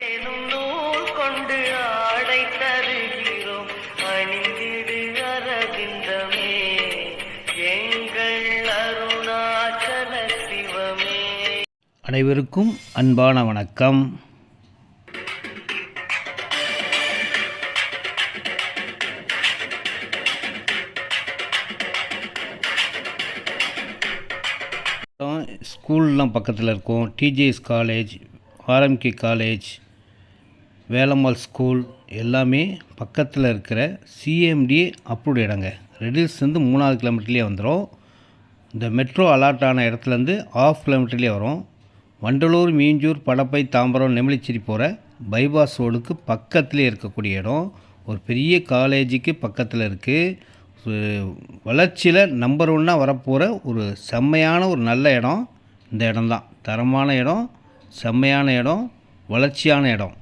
நூல் கொண்டு ஆடை தருகிறோம். அணிந்திடு அரவிந்தமே. எங்கள் அருணாச்சல சிவமே அனைவருக்கும் அன்பான வணக்கம். ஸ்கூல்லாம் பக்கத்தில் இருக்கும். TJS college RMK college Velammal school எல்லாமே பக்கத்தில் இருக்கிற சிஎம்டி அப்ரூவ்ட் இடங்க. ரெடில்ஸ்லேருந்து மூணாவது கிலோமீட்டர்லேயே வந்துடும் இந்த மெட்ரோ அலாட் ஆன இடத்துலேருந்து ஆஃப் கிலோமீட்டர்லேயே வரும். வண்டலூர் மீஞ்சூர் படப்பை தாம்பரம் நெமிலிச்சிரி போகிற பைபாஸ் ரோடுக்கு பக்கத்துலேயே இருக்கக்கூடிய இடம். ஒரு பெரிய காலேஜுக்கு பக்கத்தில் இருக்குது வளர்ச்சியில் நம்பர் ஒன்னாக வரப்போகிற ஒரு செம்மையான ஒரு நல்ல இடம். இந்த இடம்தான். தரமான இடம் செம்மையான இடம் வளர்ச்சியான இடம்.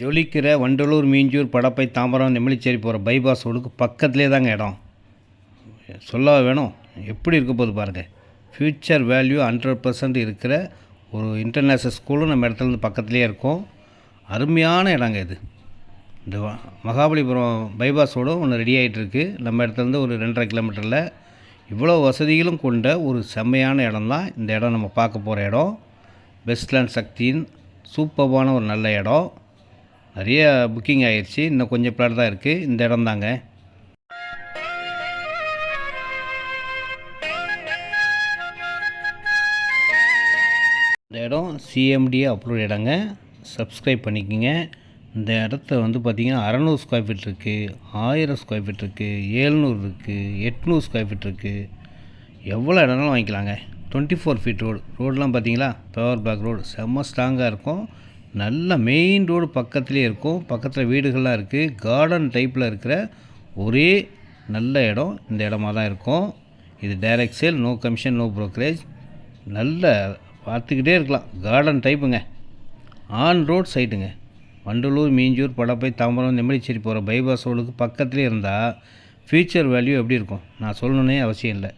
ஜொலிக்கிற வண்டலூர் மீஞ்சூர் படப்பை தாம்பரம் நெமிலிச்சேரி போகிற பைபாஸ் ரோடுக்கு பக்கத்துலேயே தாங்க இடம். சொல்ல வேணும்? எப்படி இருக்க போகுது பாருங்கள் ஃப்யூச்சர் வேல்யூ ஹண்ட்ரட் பர்சன்ட் இருக்கிற ஒரு இன்டர்நேஷ்னல் ஸ்கூலும் நம்ம இடத்துலேருந்து பக்கத்துலேயே இருக்கும். அருமையான இடங்க இது. இந்த மகாபலிபுரம் பைபாஸ் ரோடும் ஒன்று ரெடி ஆகிட்டுருக்கு நம்ம இடத்துலேருந்து ஒரு ரெண்டரை கிலோமீட்டரில் இவ்வளோ வசதிகளும் கொண்ட ஒரு செம்மையான இடம் தான் இந்த இடம் நம்ம பார்க்க போகிற இடம். வெஸ்ட்லேண்ட் சக்தியின் சூப்பர்பான ஒரு நல்ல இடம். நிறைய புக்கிங் ஆயிடுச்சு இன்னும் கொஞ்சம் பிளாட் தான் இருக்குது இந்த இடம் தாங்க. இந்த இடம் சிஎம்டி அப்ரூவ் இடங்க. சப்ஸ்கிரைப் பண்ணிக்கோங்க. இந்த இடத்த வந்து பார்த்திங்கன்னா அறநூறு ஸ்கொயர் ஃபீட் இருக்குது ஆயிரம் ஸ்கொயர் ஃபீட் இருக்குது ஏழ்நூறு இருக்குது எட்நூறு ஸ்கொயர் ஃபீட் இருக்குது எவ்வளோ இடம்னாலும் வாங்கிக்கலாங்க. டுவெண்ட்டி ஃபோர் ஃபீட் ரோடு ரோடெலாம் பார்த்தீங்களா? பவர் பேக் ரோடு செம்ம ஸ்ட்ராங்காக இருக்கும். நல்ல மெயின் ரோடு பக்கத்துலேயே இருக்கும். பக்கத்தில் வீடுகள்லாம் இருக்குது கார்டன் டைப்பில் இருக்கிற ஒரே நல்ல இடம் இந்த இடமா தான் இருக்கும். இது direct sale no commission no brokerage நல்ல பார்த்துக்கிட்டே இருக்கலாம். கார்டன் டைப்புங்க ஆன் ரோட் சைட்டுங்க வண்டலூர் மீஞ்சூர் படப்பை தாம்பரம் நெம்மடிச்சேரி போகிற பைபாஸ் ரோடுக்கு பக்கத்துலேயே இருந்தால் ஃபியூச்சர் வேல்யூ எப்படி இருக்கும்? நான் சொல்லணுன்னே அவசியம் இல்லை.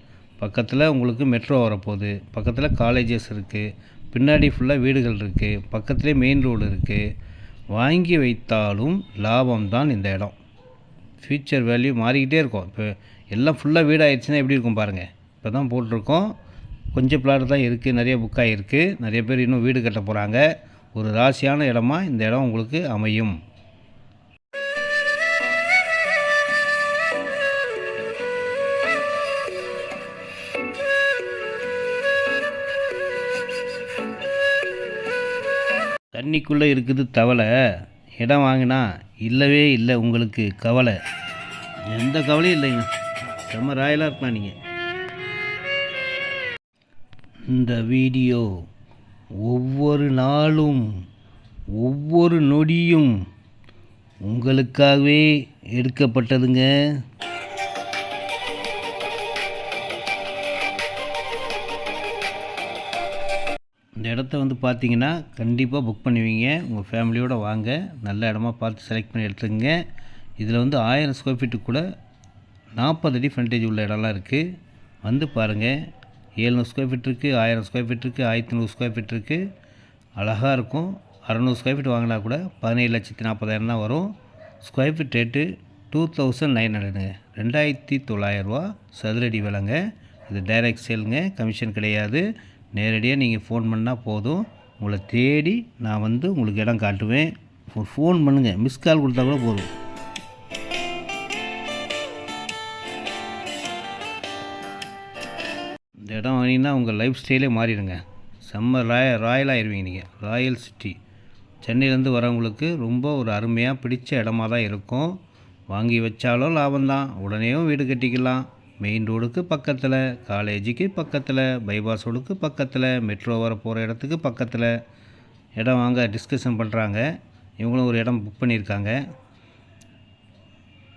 பக்கத்தில் உங்களுக்கு மெட்ரோ வரப்போகுது. பக்கத்தில் காலேஜஸ் இருக்குது பின்னாடி ஃபுல்லாக வீடுகள் இருக்குது பக்கத்துலேயே மெயின் ரோடு இருக்குது வாங்கி வைத்தாலும் லாபம் தான் இந்த இடம். ஃப்யூச்சர் வேல்யூ மாறிக்கிட்டே இருக்கும். இப்போ எல்லாம் ஃபுல்லாக வீடாகிடுச்சுன்னா எப்படி இருக்கும் பாருங்கள் இப்போ தான் போட்டிருக்கோம். கொஞ்சம் பிளாட் தான் இருக்குது நிறைய புக் ஆகிருக்கு நிறைய பேர் இன்னும் வீடு கட்ட போகிறாங்க ஒரு ராசியான இடமா இந்த இடம் உங்களுக்கு அமையும். தண்ணிக்குள்ளே இருக்குது தவளை. இடம் வாங்கினா இல்லவே இல்லை உங்களுக்கு கவலை. எந்த கவலையும் இல்லைங்க. செம்ம ராயலாக இருக்கலாம் நீங்கள் இந்த வீடியோ ஒவ்வொரு நாளும் ஒவ்வொரு நொடியும் உங்களுக்காகவே எடுக்கப்பட்டதுங்க. இந்த இடத்த வந்து பார்த்தீங்கன்னா கண்டிப்பாக புக் பண்ணுவீங்க. உங்கள் ஃபேமிலியோடு வாங்க. நல்ல இடமா பார்த்து செலக்ட் பண்ணி எடுத்துக்கங்க. இதில் வந்து ஆயிரம் ஸ்கொயர் ஃபீட்டு கூட நாற்பது அடி ஃப்ரண்டேஜ் உள்ள இடம்லாம் இருக்குது வந்து பாருங்கள் ஏழ்நூறு ஸ்கொயர் ஃபீட் இருக்குது ஆயிரம் ஸ்கொயர் ஃபீட் இருக்குது ஆயிரத்தி நூறு ஸ்கொயர் ஃபீட் இருக்குது அழகாக இருக்கும். அறநூறு ஸ்கொயர் ஃபீட் வாங்கினா கூட பதினேழு லட்சத்தி நாற்பதாயிரம் தான் வரும். Square feet rate two thousand nine ஹண்ட்ரடுங்க ரெண்டாயிரத்தி தொள்ளாயிரரூவா சதுரடி விலைங்க. இது டைரக்ட் சேலுங்க கமிஷன் கிடையாது. நேரடியாக நீங்கள் ஃபோன் பண்ணால் போதும். உங்களை தேடி நான் வந்து உங்களுக்கு இடம் காட்டுவேன். ஃபோன் பண்ணுங்கள் மிஸ் கால் கொடுத்தா கூட போதும். இடம் வாங்கினீங்கன்னா உங்கள் லைஃப் ஸ்டைலே மாறிடுங்க. செம்ம ராய ராயலாகிடுவீங்க நீங்கள் ராயல் சிட்டி சென்னையிலேருந்து வரவங்களுக்கு ரொம்ப ஒரு அருமையாக பிடிச்ச இடமா தான் இருக்கும். வாங்கி வச்சாலும் லாபம்தான். உடனேயும் வீடு கட்டிக்கலாம். மெயின் ரோடுக்கு பக்கத்தில் காலேஜுக்கு பக்கத்தில் பைபாஸ் ரோடுக்கு பக்கத்தில் மெட்ரோ வர போகிற இடத்துக்கு பக்கத்தில் இடம் வாங்க டிஸ்கஷன் பண்ணுறாங்க இவங்களும் ஒரு இடம் புக் பண்ணியிருக்காங்க.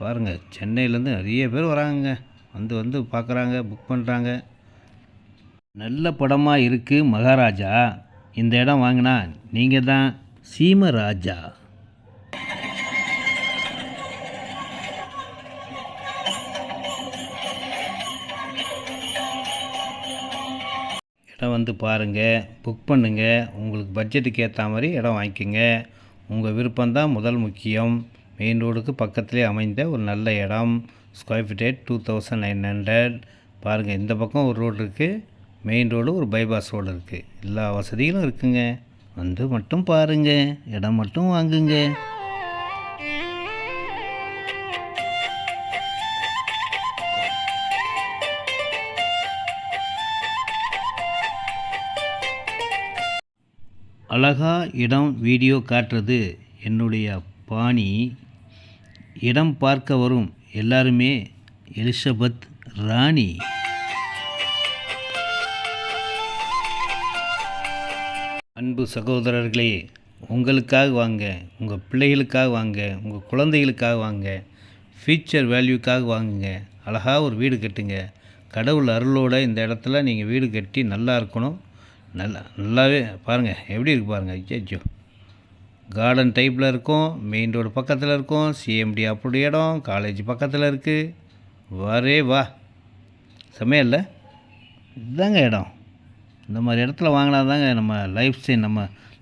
பாருங்கள் சென்னையிலேருந்து நிறைய பேர் வராங்க வந்து வந்து பார்க்குறாங்க புக் பண்ணுறாங்க நல்ல படமாக இருக்குது மகாராஜா. இந்த இடம் வாங்கினா நீங்கள் தான் சீமராஜா. இடம் வந்து பாருங்கள் புக் பண்ணுங்கள் உங்களுக்கு பட்ஜெட்டுக்கு ஏற்ற மாதிரி இடம் வாங்கிக்கோங்க. உங்கள் விருப்பம்தான் முதல் முக்கியம். மெயின் ரோடுக்கு பக்கத்துலேயே அமைந்த ஒரு நல்ல இடம். Square feet two thousand nine hundred பாருங்கள் இந்த பக்கம் ஒரு ரோடு இருக்குது மெயின் ரோடு ஒரு பைபாஸ் ரோடு இருக்குது எல்லா வசதிகளும் இருக்குங்க. வந்து மட்டும் பாருங்கள் இடம் மட்டும் வாங்குங்க. அழகா இடம் வீடியோ காட்டுறது என்னுடைய பாணி. இடம் பார்க்க வரும் எல்லாருமே எலிசபெத் ராணி. அன்பு சகோதரர்களே உங்களுக்காக வாங்க உங்கள் பிள்ளைகளுக்காக வாங்க உங்கள் குழந்தைகளுக்காக வாங்க ஃபியூச்சர் வேல்யூக்காக வாங்குங்க. அழகாக ஒரு வீடு கட்டுங்க. கடவுள் அருளோட இந்த இடத்துல நீங்கள் வீடு கட்டி நல்லா இருக்கணும். நல்லா நல்லாவே பாருங்கள் எப்படி இருக்கு பாருங்கள் ஐயோ கார்டன் டைப்பில் இருக்கும் மெயின் ரோடு பக்கத்தில் இருக்கும் சிஎம்டி அப்படி இடம் காலேஜ் பக்கத்தில் இருக்குது வரே வா. செம்மையல்ல இதுதாங்க இடம். இந்த மாதிரி இடத்துல வாங்கினா தாங்க நம்ம லைஃப் ஸ்டைல் நம்ம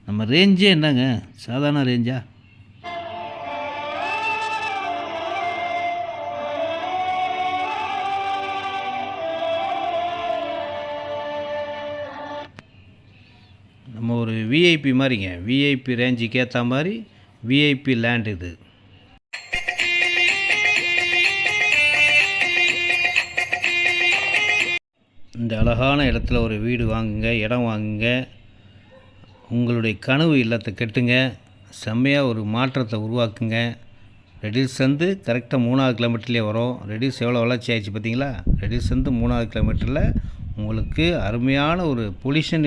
நம்ம ரேஞ்சே என்னங்க? சாதாரண ரேஞ்சா நம்ம ஒரு விஐபி மாதிரிங்க. விஐபி ரேஞ்சுக்கு ஏற்ற மாதிரி விஐபி லேண்ட் இது. இந்த அழகான இடத்துல ஒரு வீடு வாங்குங்க இடம் வாங்குங்க. உங்களுடைய கனவு இல்லத்தை கட்டுங்க. செம்மையாக ஒரு மாற்றத்தை உருவாக்குங்க. ரெடில்ஸ் வந்து கரெக்டாக மூணாவது கிலோமீட்டர்லேயே வரும். ரெடில்ஸ் எவ்வளோ வளர்ச்சி ஆயிடுச்சு பார்த்தீங்களா? ரெடில்ஸ் வந்து மூணாவது கிலோமீட்டரில் உங்களுக்கு அருமையான ஒரு பொல்யூஷன்